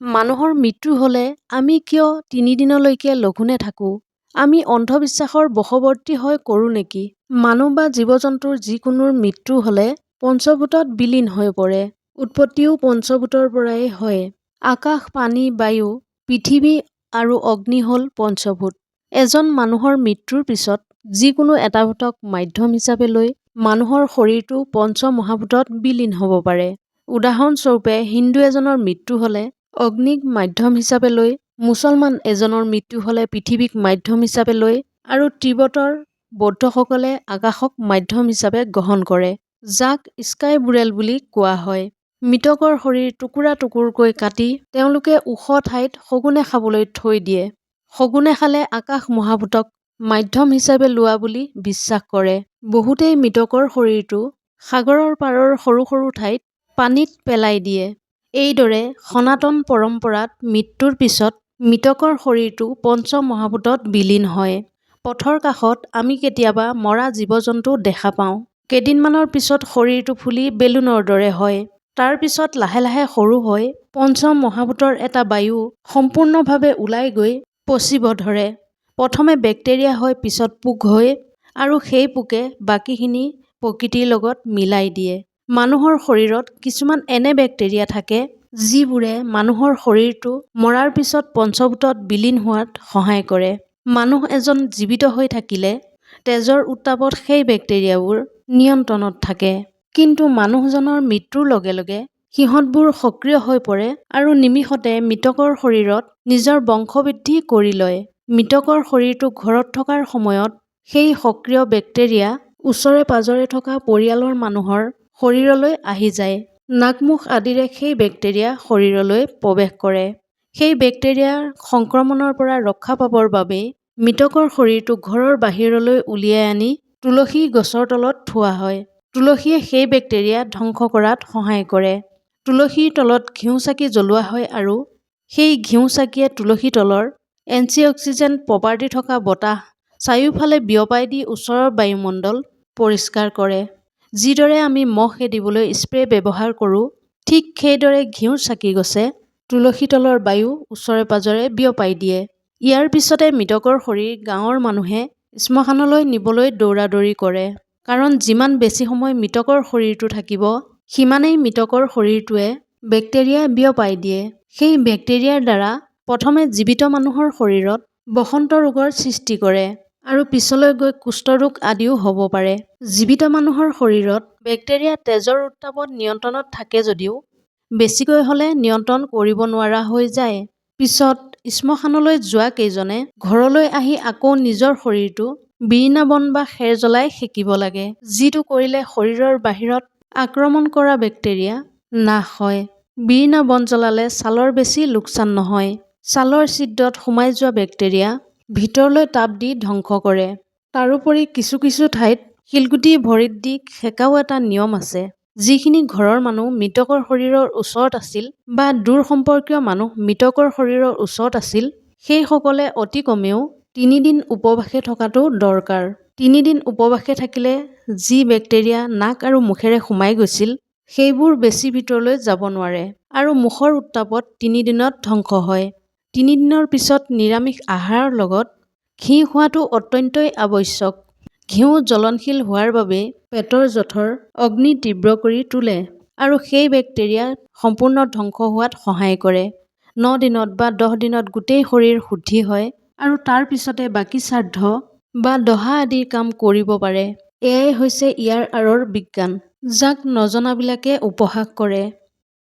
মানুহৰ মৃত্যু হ'লে আমি কিয় তিনিদিনলৈকে লঘোণে থাকোঁ? আমি অন্ধবিশ্বাসৰ বশৱৰ্তী হৈ কৰোঁ নেকি? মানুহ বা জীৱ-জন্তুৰ যিকোনোৰ মৃত্যু হ'লে পঞ্চভূতত বিলীন হৈ পৰে। উৎপত্তিও পঞ্চভূতৰ পৰাই হয়। আকাশ, পানী, বায়ু, পৃথিৱী আৰু অগ্নি হ'ল পঞ্চভূত। এজন মানুহৰ মৃত্যুৰ পিছত যিকোনো এটা ভূতক মাধ্যম হিচাপে লৈ মানুহৰ শৰীৰটো পঞ্চ মহাভূতত বিলীন হ'ব পাৰে। উদাহৰণস্বৰূপে হিন্দু এজনৰ মৃত্যু হ'লে অগ্নিক মাধ্যম হিচাপে লৈ, মুছলমান এজনৰ মৃত্যু হ'লে পৃথিৱীক মাধ্যম হিচাপে লৈ আৰু তিব্বতৰ বৌদ্ধসকলে আকাশক মাধ্যম হিচাপে গ্ৰহণ কৰে, যাক স্কাই বুৰেল বুলি কোৱা হয়। মৃতকৰ শৰীৰ টুকুৰা টুকুৰকৈ কাটি তেওঁলোকে ওখ ঠাইত শগুনে খাবলৈ থৈ দিয়ে। শগুনে খালে আকাশ মহাভূতক মাধ্যম হিচাপে লোৱা বুলি বিশ্বাস কৰে। বহুতেই মৃতকৰ শৰীৰটো সাগৰৰ পাৰৰ সৰু সৰু ঠাইত পানীত পেলাই দিয়ে। এইদৰে সনাতন পৰম্পৰাত মৃত্যুৰ পিছত মৃতকৰ শৰীৰটো পঞ্চ মহাভূতত বিলীন হয়। পথৰ কাষত আমি কেতিয়াবা মৰা জীৱ-জন্তু দেখা পাওঁ। কেইদিনমানৰ পিছত শৰীৰটো ফুলি বেলুনৰ দৰে হয়। তাৰ পিছত লাহে লাহে সৰু হৈ পঞ্চ মহাভূতৰ এটা বায়ু সম্পূৰ্ণভাৱে ওলাই গৈ পচিব ধৰে। প্ৰথমে বেক্টেৰিয়া হৈ পিছত পোক হৈ আৰু সেই পোকে বাকীখিনি প্ৰকৃতিৰ লগত মিলাই দিয়ে। মানুহৰ শৰীৰত কিছুমান এনে বেক্টেৰিয়া থাকে যিবোৰে মানুহৰ শৰীৰটো মৰাৰ পিছত পঞ্চভূতত বিলীন হোৱাত সহায় কৰে। মানুহ এজন জীৱিত হৈ থাকিলে তেজৰ উত্তাপত সেই বেক্টেৰিয়াবোৰ নিয়ন্ত্ৰণত থাকে। কিন্তু মানুহজনৰ মৃত্যুৰ লগে লগে সিহঁতবোৰ সক্ৰিয় হৈ পৰে আৰু নিমিষতে মৃতকৰ শৰীৰত নিজৰ বংশবৃদ্ধি কৰি লয়। মৃতকৰ শৰীৰটো ঘৰত থকাৰ সময়ত সেই সক্ৰিয় বেক্টেৰিয়া ওচৰে-পাঁজৰে থকা পৰিয়ালৰ মানুহৰ শৰীৰলৈ আহি যায়। নাক-মুখ আদিৰে সেই বেক্টেৰিয়া শৰীৰলৈ প্ৰৱেশ কৰে। সেই বেক্টেৰিয়াৰ সংক্ৰমণৰ পৰা ৰক্ষা পাবৰ বাবেই মৃতকৰ শৰীৰটো ঘৰৰ বাহিৰলৈ উলিয়াই আনি তুলসী গছৰ তলত থোৱা হয়। তুলসীয়ে সেই বেক্টেৰিয়া ধ্বংস কৰাত সহায় কৰে। তুলসীৰ তলত ঘিউ চাকি জ্বলোৱা হয় আৰু সেই ঘিউ চাকিয়ে তুলসী তলৰ এন্টি-অক্সিডেন্ট প্ৰপাৰ্টি থকা বতাহ চাৰিওফালে বিয়পাই দি ওচৰৰ বায়ুমণ্ডল পৰিষ্কাৰ কৰে। যিদৰে আমি মহ খেদিবলৈ স্প্ৰে ব্যৱহাৰ কৰোঁ, ঠিক সেইদৰে ঘিউৰ চাকিগছে তুলসী তলৰ বায়ু ওচৰে-পাঁজৰে বিয়পাই দিয়ে। ইয়াৰ পিছতে মৃতকৰ শৰীৰ গাঁৱৰ মানুহে শ্মশানলৈ নিবলৈ দৌৰা-দৌৰি কৰে। কাৰণ যিমান বেছি সময় মৃতকৰ শৰীৰটো থাকিব, সিমানেই মৃতকৰ শৰীৰটোৱে বেক্টেৰিয়া বিয়পাই দিয়ে। সেই বেক্টেৰিয়াৰ দ্বাৰা প্ৰথমে জীৱিত মানুহৰ শৰীৰত বসন্ত ৰোগৰ সৃষ্টি কৰে আৰু পিছলৈ গৈ কুষ্ঠ ৰোগ আদিও হ'ব পাৰে। জীৱিত মানুহৰ শৰীৰত বেক্টেৰিয়া তেজৰ উত্তাপত নিয়ন্ত্ৰণত থাকে যদিও বেছিকৈ হ'লে নিয়ন্ত্ৰণ কৰিব নোৱাৰা হৈ যায়। পিছত শ্মশানলৈ যোৱা কেইজনে ঘৰলৈ আহি আকৌ নিজৰ শৰীৰটো বিৰিণা বন বা খেৰ জ্বলাই সেকিব লাগে। যিটো কৰিলে শৰীৰৰ বাহিৰত আক্ৰমণ কৰা বেক্টেৰিয়া নাশ হয়। বিৰিণা বন জ্বলালে ছালৰ বেছি লোকচান নহয়। ছালৰ ছিদ্ৰত সোমাই যোৱা বেক্টেৰিয়া ভিতৰলৈ তাপ দি ধ্বংস কৰে। তাৰোপৰি কিছু কিছু ঠাইত শিলগুটি ভৰিত দি সেকাও এটা নিয়ম আছে। যিখিনি ঘৰৰ মানুহ মৃতকৰ শৰীৰৰ ওচৰত আছিল বা দূৰ সম্পৰ্কীয় মানুহ মৃতকৰ শৰীৰৰ ওচৰত আছিল, সেইসকলে অতি কমেও তিনিদিন উপবাসে থকাটো দৰকাৰ। তিনিদিন উপবাসে থাকিলে যি বেক্টেৰিয়া নাক আৰু মুখেৰে সোমাই গৈছিল, সেইবোৰ বেছি ভিতৰলৈ যাব নোৱাৰে আৰু মুখৰ উত্তাপত তিনিদিনত ধ্বংস হয়। তিনিদিনৰ পিছত নিৰামিষ আহাৰৰ লগত ঘি খোৱাটো অত্যন্তই আৱশ্যক। ঘিউ জ্বলনশীল হোৱাৰ বাবেই পেটৰ জঠৰ অগ্নি তীব্ৰ কৰি তোলে আৰু সেই বেক্টেৰিয়া সম্পূৰ্ণ ধ্বংস হোৱাত সহায় কৰে। ন দিনত বা দহ দিনত গোটেই শৰীৰ শুদ্ধি হয় আৰু তাৰ পিছতে বাকী শ্ৰাদ্ধ বা দহা আদিৰ কাম কৰিব পাৰে। এয়াই হৈছে ইয়াৰ আঁৰৰ বিজ্ঞান, যাক নজনাবিলাকে উপহাস কৰে।